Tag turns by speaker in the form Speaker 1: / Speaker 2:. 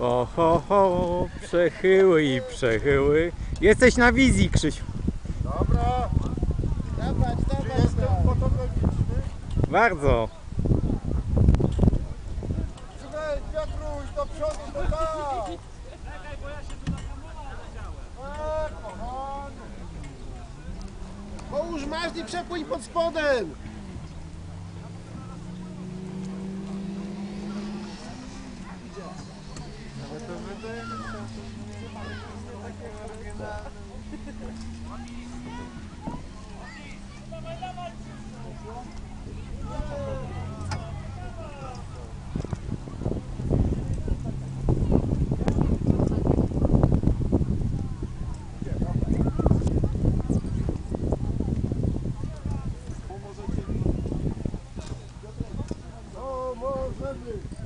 Speaker 1: O ho przechyły i przechyły. Jesteś na wizji, Krzysiu.
Speaker 2: Dobra,
Speaker 3: Dawać,
Speaker 2: czy
Speaker 3: dawać,
Speaker 2: jestem
Speaker 3: dawać.
Speaker 2: fotogeniczny?
Speaker 1: Bardzo.
Speaker 3: Połóż masz i przepłyń pod spodem.
Speaker 2: tomorrow Sunday.